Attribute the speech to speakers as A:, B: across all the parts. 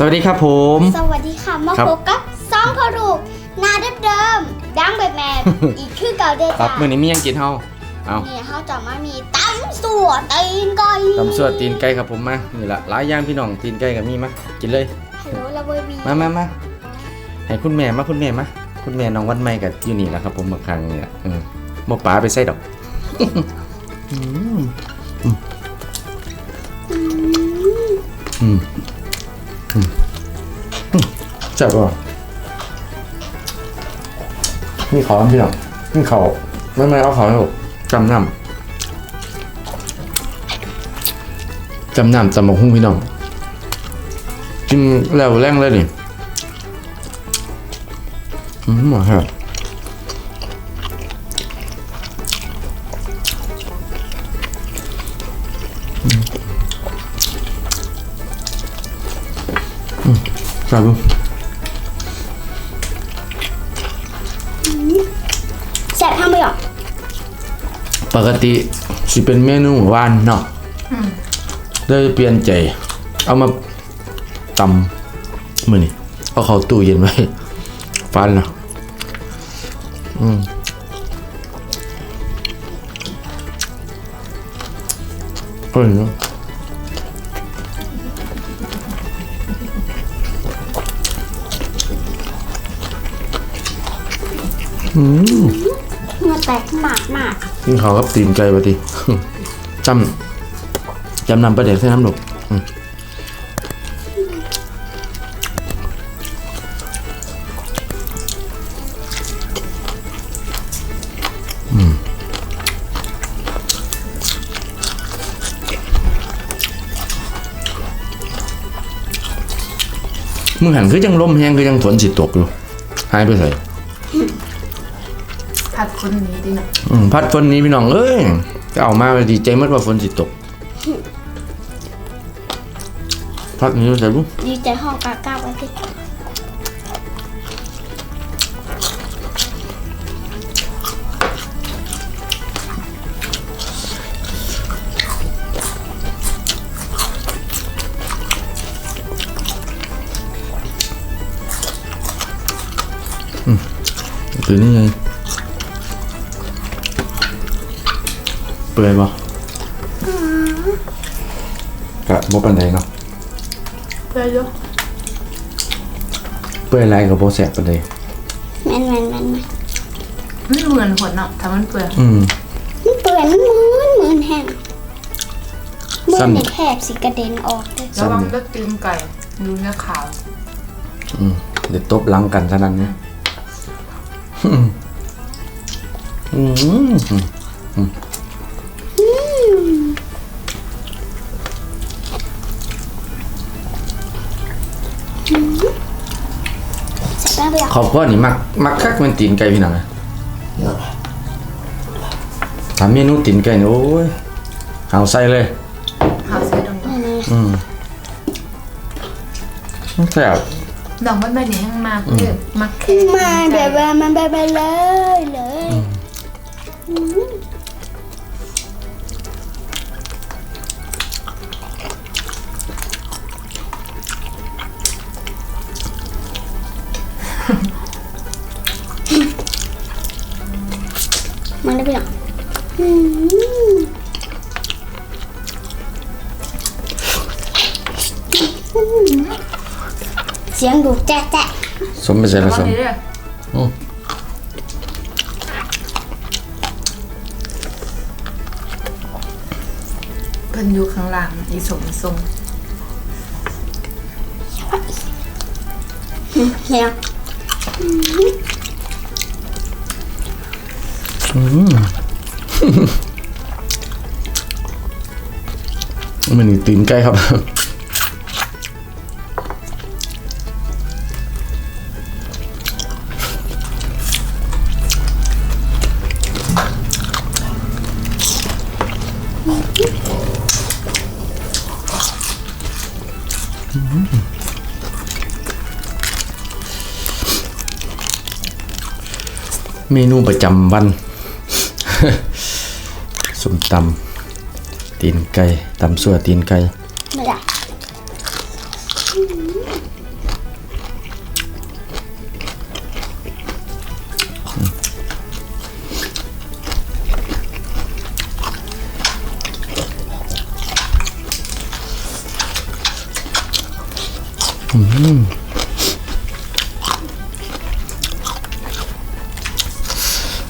A: สวัสดีครับผม
B: สวัสดีค่ะ มา
A: ครับ
B: พบกับซองพอรูกหนาเดิมๆดังแบบแมน อีกคือเก่าเด้อ
A: ครั
B: จ้า
A: บมื่อนี้มีหยังกินเฮาเอา
B: นี่เขาจะมามีตำสัวตีนไก่
A: ตำสวดตีนไก่ครับผมมานี่ละหลายอย่างพี่น้องตีนไก่กับมีมากินเลย
B: ฮัลโหลลาเวอร์บี
A: มามามาให้คุณแม่มาคุณแม่มาคุณแม่น้องวันใหม่กับอยู่นี่แหละครับ ผมมาครั้งเนี่ยเออบ่ป๋าไปใส่ดอกอืมอืมอื จับว่ะนี่ขอพี่น้องนี่เขาไม่ไม่เอาเขาให้ผมจำนำจำนำจำหมกหุ้งพี่น้องกินแล้วแรงเลยนี่อืมหมาครับ
B: ก
A: ติสิเป็นเมนูหวานเนาะเลยเปลี่ยนใจ เอามาตำมือนี่เอาเข้าตู้เย็นไว้ฟันเนาะอืมอร่อยเนาะ
B: เนื้อแตกมากมาก
A: กินข้าวกับตีนไก่ปะทีจำจำนำประเด็นเส้นน้ำหนุกมึงหันคือยังลมแห้งคือยังฝนสิตกอยู่หายไปใส่
C: ผัดคนนี้ดินะ
A: อืมพัดฝนนี้พี่น้องเอ้ยจะเอามาดีใจมากว่าฝนสิตก พัดนี้ใส่บุ
B: ดีใจห้องกากาไว้ที่
A: ปื่อยบ่กะบ่ปานใดเนาะ
C: เพื่อเยอะ
A: เปื่อยหลายก็บ่แซ่บปานใด
B: แมนแมนแมนแมน
C: ไม่เหมือนขนเนาะถ้ามันเปื่อย
A: อืม
B: มันเปื่อยมันมืนมืนแห้งมือ
A: ซ้ำ
B: ในแทบสิกระเด็นออกเลย
C: ระวังก็ตีนไก่ดูเนื้อขาว
A: อืมเดี๋ยวตบหลังกันเท่านั้นนะอืมอืม
B: แซ่บมากเลยอะ
A: ขอบพ่อนี่มักมักคักมันตีนไก่พี่น้องนะทำเมนูตีนไก่นี่โอ้ยเอาใส่เลย
C: หาใส่ดอง
A: อืมแซ่บ
C: ดองมันไม่เนี่ยยังมากเลยมักแค่
B: มาแบบว่ามันแบบว่าเลยเลย มันได้ไปหรอเสียงดูแจ๊ะแจ๊ะ
A: สมไปใส่ละ
C: ต
A: ส
C: อน
A: ม
C: นี้เลย
A: อืม
C: เพิ่นอยู่ข้างล่างอีสมทรง
B: เนี่ย
A: มันนี่ตีนไก่ครับเมนูประจำวัน ส้มตำตีนไก่ตำสั่วตีนไก่
B: ไม่ได้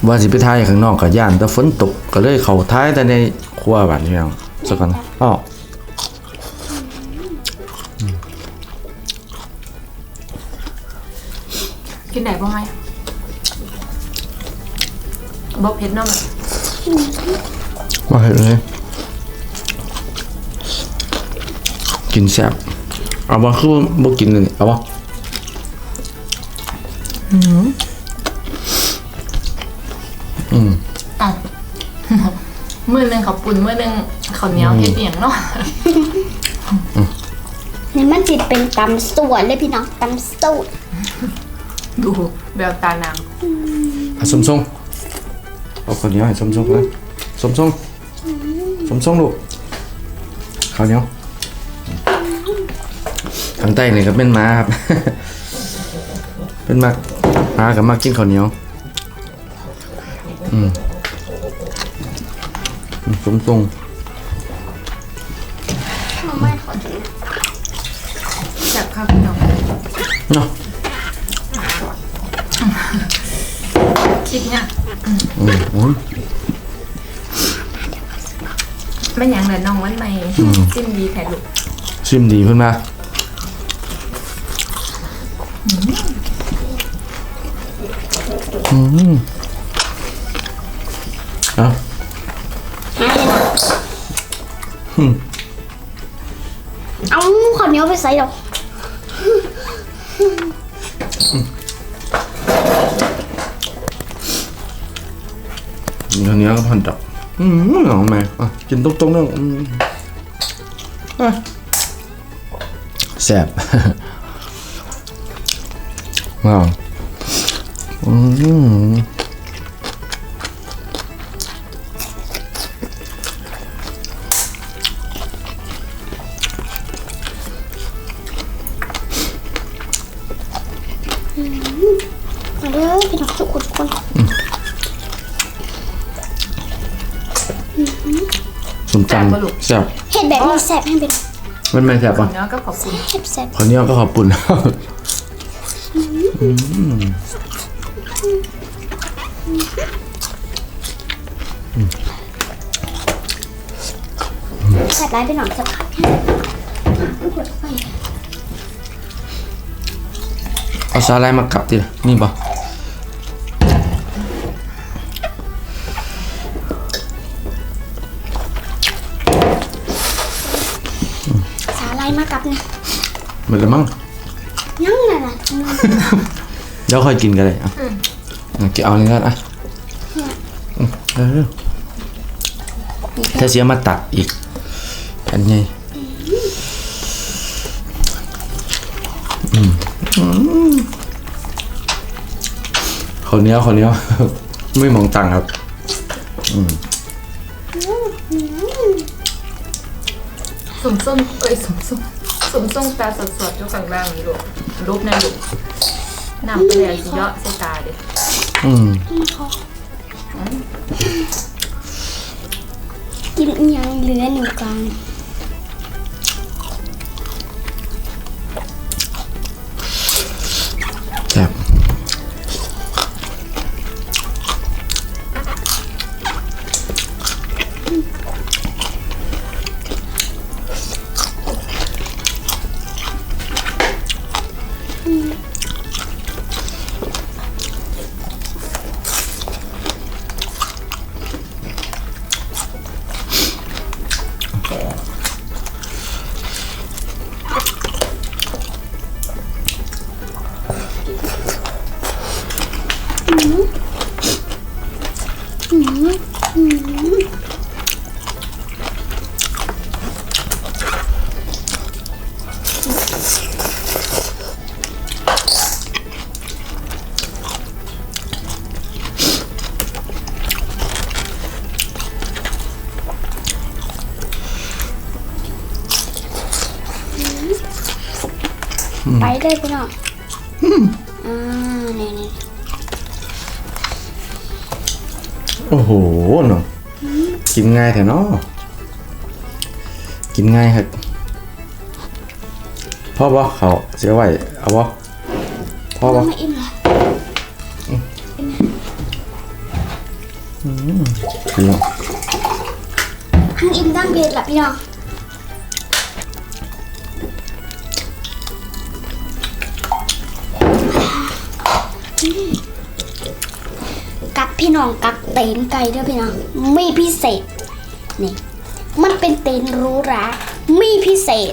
A: ว่าสิไปทายข้างนอกกับย่านแต่ฝนตกก็เลยเข้าท้ายแต่ในครัวบ้านพี่น้องสักก่อนอ้อ
C: กินไหนบ้างไหมบอกเผ็ดเนาะมัน
A: มาเห็นเลยกินแซ่บเอาบ่คือบ่กินเลยเอาบ่
C: อ้า วมือหนึ่งเขาวปุ่นมือหนึ่งเขาวเหนียวเฮ็ดเอียงเนาะ
B: นี่มันจิเป็นตำสวนเลยพี่น้องตำสูตร
C: ดูแววตานาง
A: อะสมทรงเอาข้าวเหนียวให้สมทรงเลยสมทรงสมทรงลูกข้าวเหนียวข้างใต้นี่ก็เป็นหม้าครับ เป็นหมาหมากับมากินข้าวเหนียว อืมอืมสมทรง
B: ไม่ขอถึง
C: แซ่บข้าวพี่น้อง
A: เนาะ
C: คิดเนี่ย
A: อืมโอ้ย
C: ไม่หยังเลยน้องวันใหม่จิ้มดีแท้ลูก
A: ชิมดีเพิ่นมาอืม เอา
B: ขอเหนียวไปใส่ดอก
A: ข้าวเหนียวก็พันจับอืมหอมไหมอะกินตรงๆนั่งอืมอะแซ่บ ว้าวอืม บ
B: บนี้แซ่บให้เป็น
A: มันไม่แซ่บ
C: ข้า
A: ป่ะ
C: วเหนียวก็ขอบคุณ
B: แซ่บแซ่บ
A: ข้าวเหนียวก็ขอบคุณ
B: แซ่บไรพี่น้องแซ่บทุกคนไป
A: เอาสาหร่ายมากับดินี่ป่ะ
B: มากับนะ
A: หมดแล้วมั้ง
B: ยังน่ะนะ
A: เดี๋ยวค่อยกินกันเลยอะอะกินเอาเลยกันอะอืมเออถ้าเสียมาตัดอีกอันนี้อืมอืมข้าวเหนียวข้าวเหนียวไม่มองตังค์ครับ
C: สมส้มเอ้ยสมส้มสมส้มตาสดๆอยู่ข้างล่างนี่ลูกรูปในลูกน้ำไปแล้วสิเยอะใส่ตาเด็
A: อืม
B: กินอีหยังเหลือหนึ่งกลาง
A: โอ้โหเนาะกินง่ายแท้เนาะกินง่ายครับพ่อบ่เขาเสียไว้เอาบ่พ่อบ่
B: ไม่อิ่มเลย
A: พี่น้อง
B: ทั้งอิ่มทั้งเผ็ดแหละพี่น้อง พี่น้องกับเต็นไก่เด้อพี่น้องมีพิเศษนี่มันเป็นเต็นหรูหรามีพิเศษ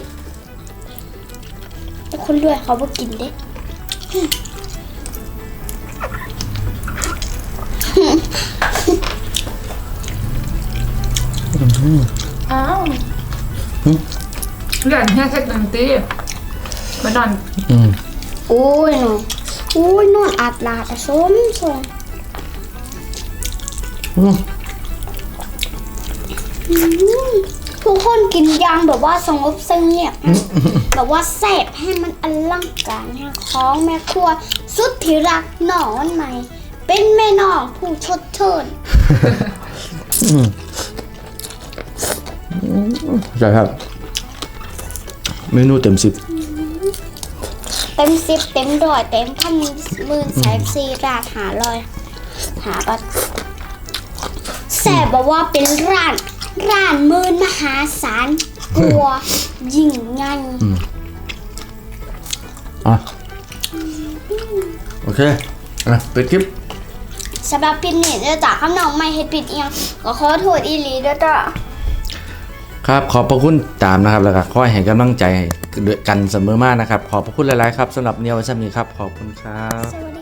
B: แต่คนรวยเขาบ่กินเด้
C: อ้าวเรื่องแค่เทคนิคตีมาดัน
A: อืม
B: โอ้ยหนูโอ้ยนอนอาดลาดอะสมสม
A: อืม
B: อืม ทุกคนกินยางแบบว่าสงบเสงี่ยบนะแบบว่าแสบให้มันอลังการนะของแม่ครัว สุดที่รักหนอวันใหม่ เป็นแม่น้องผู้ชดเชิญ
A: ใช่ครับ เมนูเต็มสิบ
B: เต็มสิบเต็มดอยเต็มพันหมื่นแสนสี่ราดหาลอย หาบัต แสบบอกว่าเป็นร้านร้านมือมหาศาลกลัวยิ่งใหญ่
A: อะโอเค อะปิดคลิป
B: สำหรับคลิปนี้เด้อจ้ะคำน้องไม่เฮ็ดผิดเอียงก็ขอโทษอีหลีเด้อจ้ะ
A: ครับขอบพระคุณตามนะครับ แล้วก็คอยให้กำลังใจกันเสมอมานะครับ ขอบพระคุณหลาย ๆ ครับสำหรับเนียวซัมนี้ครับ ขอบคุณครับ
B: สวัส